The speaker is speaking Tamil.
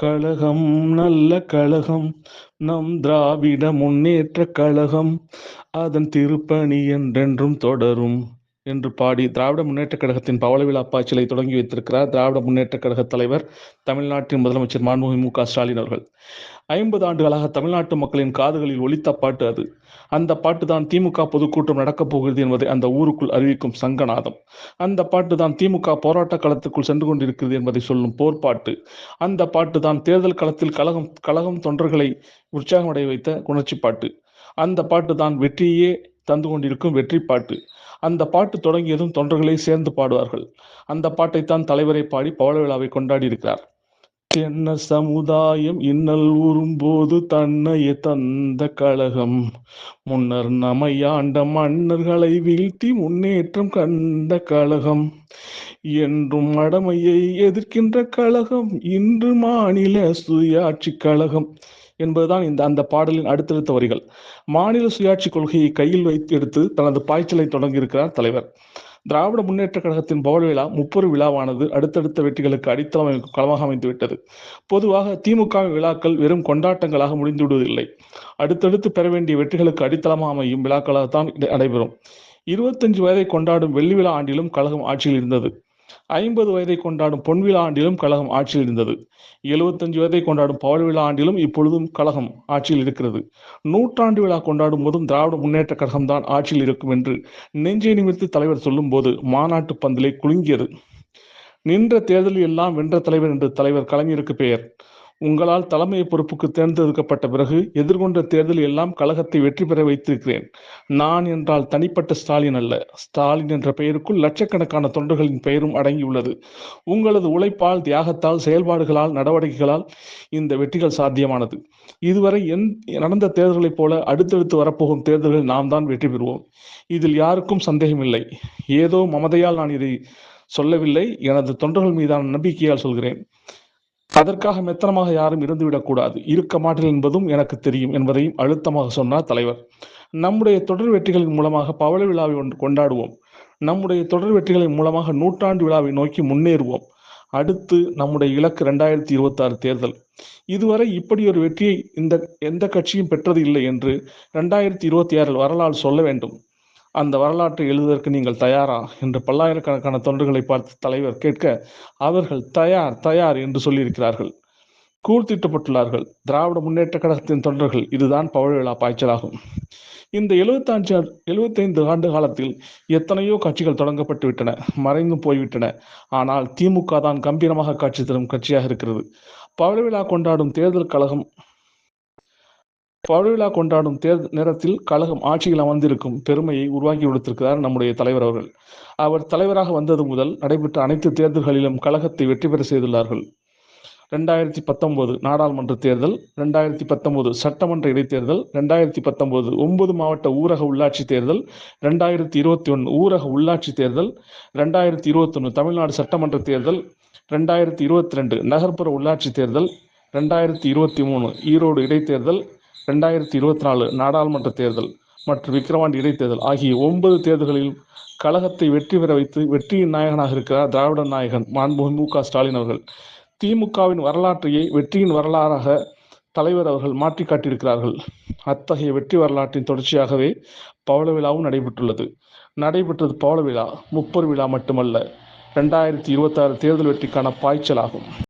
கழகம் நல்ல கழகம். நம் திராவிட முன்னேற்ற கழகம். அதன் திருப்பணி என்றென்றும் தொடரும். என்று பாடி திராவிட முன்னேற்ற கழகத்தின் பவளவிழா பாய்ச்சலை தொடங்கி வைத்திருக்கிறார் திராவிட முன்னேற்றக் கழக தலைவர் தமிழ்நாட்டின் முதலமைச்சர் மாண்புமிகு மு க ஸ்டாலின் அவர்கள். ஐம்பது ஆண்டுகளாக தமிழ்நாட்டு மக்களின் காதுகளில் ஒலித்த பாட்டு அது. அந்த பாட்டு தான் திமுக பொதுக்கூட்டம் நடக்கப் போகிறது என்பதை அந்த ஊருக்குள் அறிவிக்கும் சங்கநாதம். அந்த பாட்டு தான் திமுக போராட்ட களத்துக்குள் சென்று கொண்டிருக்கிறது என்பதை சொல்லும் போர்ப்பாட்டு. அந்த பாட்டு தான் தேர்தல் களத்தில் கழகம் கழகம் தொண்டர்களை உற்சாகமடைய வைத்த உணர்ச்சி பாட்டு. அந்த பாட்டு தான் வெற்றியே தந்து கொண்டிருக்கும் வெற்றி பாட்டு. அந்த பாட்டு தொடங்கியதும் தொண்டர்களை சேர்ந்து பாடுவார்கள். அந்த பாட்டைத்தான் தலைவரை பாடி பவள விழாவை கொண்டாடி இருக்கிறார் என்ன சமுதாயம் இன்னல் உறும்போது தன்னையே தந்த கழகம். முன்னர் நமையாண்ட மன்னர்களை வீழ்த்தி முன்னேற்றம் கண்ட கழகம். என்றும் மடமையை எதிர்க்கின்ற கழகம். இன்று மாநில சுயாட்சி கழகம். என்பதுதான் இந்த அந்த பாடலின் அடுத்தடுத்த வரிகள். மாநில சுயாட்சி கொள்கையை கையில் வைத்து எடுத்து தனது பாய்ச்சலை தொடங்கியிருக்கிறார் தலைவர். திராவிட முன்னேற்ற கழகத்தின் பவள விழா முப்பொரு விழாவானது அடுத்தடுத்த வெற்றிகளுக்கு அடித்தளம் களமாக அமைந்துவிட்டது பொதுவாக திமுக விழாக்கள் வெறும் கொண்டாட்டங்களாக முடிந்து விடுவதில்லை. அடுத்தடுத்து பெற வேண்டிய வெற்றிகளுக்கு அடித்தளமாக அமையும் விழாக்களாகத்தான் நடைபெறும். இருபத்தஞ்சு வயதை கொண்டாடும் வெள்ளி விழா ஆண்டிலும் கழகம் ஆட்சியில் இருந்தது. ஐம்பது வயதை கொண்டாடும் பொன்விழா ஆண்டிலும் கழகம் ஆட்சியில் இருந்தது. எழுபத்தஞ்சு வயதை கொண்டாடும் பவள விழா ஆண்டிலும் இப்பொழுதும் கழகம் ஆட்சியில் இருக்கிறது. நூற்றாண்டு விழா கொண்டாடும் போதும் திராவிட முன்னேற்ற கழகம் தான் ஆட்சியில் இருக்கும் என்று நெஞ்சை நிமித்து தலைவர் சொல்லும் போது மாநாட்டு பந்திலே குலுங்கியது. நின்ற தேர்தலில் எல்லாம் வென்ற தலைவர் என்று தலைவர் கலைஞருக்கு பெயர். உங்களால் தலைமை பொறுப்புக்கு தேர்ந்தெடுக்கப்பட்ட பிறகு எதிர்கொண்ட தேர்தலில் எல்லாம் கழகத்தை வெற்றி பெற வைத்திருக்கிறேன். நான் என்றால் தனிப்பட்ட ஸ்டாலின் அல்ல. ஸ்டாலின் என்ற பெயருக்குள் லட்சக்கணக்கான தொண்டர்களின் பெயரும் அடங்கியுள்ளது. உங்களது உழைப்பால் தியாகத்தால் செயல்பாடுகளால் நடவடிக்கைகளால் இந்த வெற்றிகள் சாத்தியமானது. இதுவரை என் நடந்த தேர்தல்களைப் போல அடுத்தடுத்து வரப்போகும் தேர்தல்களில் நாம் தான் வெற்றி பெறுவோம். இதில் யாருக்கும் சந்தேகமில்லை. ஏதோ மமதையால் நான் இதை சொல்லவில்லை. எனது தொண்டர்கள் மீதான நம்பிக்கையால் சொல்கிறேன். அதற்காக மெத்தனமாக யாரும் இருந்துவிடக்கூடாது. இருக்க மாட்டேன் என்பதும் எனக்கு தெரியும் என்பதையும் அழுத்தமாக சொன்னார் தலைவர். நம்முடைய தொடர் வெற்றிகளின் மூலமாக பவள விழாவை ஒன்று கொண்டாடுவோம். நம்முடைய தொடர் வெற்றிகளின் மூலமாக நூற்றாண்டு விழாவை நோக்கி முன்னேறுவோம். அடுத்து நம்முடைய இலக்கு இரண்டாயிரத்தி இருபத்தி ஆறு தேர்தல். இதுவரை இப்படி ஒரு வெற்றியை இந்த எந்த கட்சியும் பெற்றது இல்லை என்று இரண்டாயிரத்தி இருபத்தி ஆறில் வரலாறு சொல்ல வேண்டும். அந்த வரலாற்றை எழுதுவதற்கு நீங்கள் தயாரா? என்று பல்லாயிரக்கணக்கான தொண்டர்களை பார்த்து தலைவர் கேட்க அவர்கள் தயார் தயார் என்று சொல்லியிருக்கிறார்கள். கூர்த்திட்டப்பட்டுள்ளார்கள் திராவிட முன்னேற்ற கழகத்தின் தொண்டர்கள் இதுதான் பவழவிழா பாய்ச்சலாகும். இந்த எழுபத்தஞ்சு எழுபத்தைந்து ஆண்டு காலத்தில் எத்தனையோ கட்சிகள் தொடங்கப்பட்டு விட்டன மறைந்து போய்விட்டன. ஆனால் திமுக தான் கம்பீரமாக காட்சி தரும் கட்சியாக இருக்கிறது. பவழவிழா கொண்டாடும் தேர்தல் கழகம் பழுவிழா கொண்டாடும் தேர்தல் நேரத்தில் கழகம் ஆட்சியில் அமர்ந்திருக்கும் பெருமையை உருவாக்கி கொடுத்திருக்கிறார் நம்முடைய தலைவர் அவர்கள். அவர் தலைவராக வந்தது முதல் நடைபெற்ற அனைத்து தேர்தல்களிலும் கழகத்தை வெற்றி பெற செய்துள்ளார்கள். ரெண்டாயிரத்தி பத்தொன்பது நாடாளுமன்ற தேர்தல் ரெண்டாயிரத்தி பத்தொன்பது சட்டமன்ற இடைத்தேர்தல் ரெண்டாயிரத்தி பத்தொன்பது ஒன்பது மாவட்ட ஊரக உள்ளாட்சி தேர்தல் ரெண்டாயிரத்தி இருபத்தி ஒன்று ஊரக உள்ளாட்சி தேர்தல் ரெண்டாயிரத்தி இருபத்தொன்று தமிழ்நாடு சட்டமன்ற தேர்தல் ரெண்டாயிரத்தி இருபத்தி ரெண்டு நகர்ப்புற உள்ளாட்சி தேர்தல் ரெண்டாயிரத்தி இருபத்தி மூணு ஈரோடு இடைத்தேர்தல் ரெண்டாயிரத்தி இருபத்தி நாலு நாடாளுமன்ற தேர்தல் மற்றும் விக்கிரவாண்டி இடைத்தேர்தல் ஆகிய ஒன்பது தேர்தல்களில் கழகத்தை வெற்றி பெற வைத்து வெற்றியின் நாயகனாக இருக்கிறார் திராவிட நாயகன் மாண்புமிகு மு க ஸ்டாலின் அவர்கள். திமுகவின் வரலாற்றையே வெற்றியின் வரலாறாக தலைவர் அவர்கள் மாற்றி காட்டியிருக்கிறார்கள். அத்தகைய வெற்றி வரலாற்றின் தொடர்ச்சியாகவே பவள விழாவும் நடைபெற்றுள்ளது. நடைபெற்றது பவள விழா முப்பர் விழா மட்டுமல்ல ரெண்டாயிரத்தி இருபத்தாறு தேர்தல் வெற்றிக்கான பாய்ச்சலாகும்.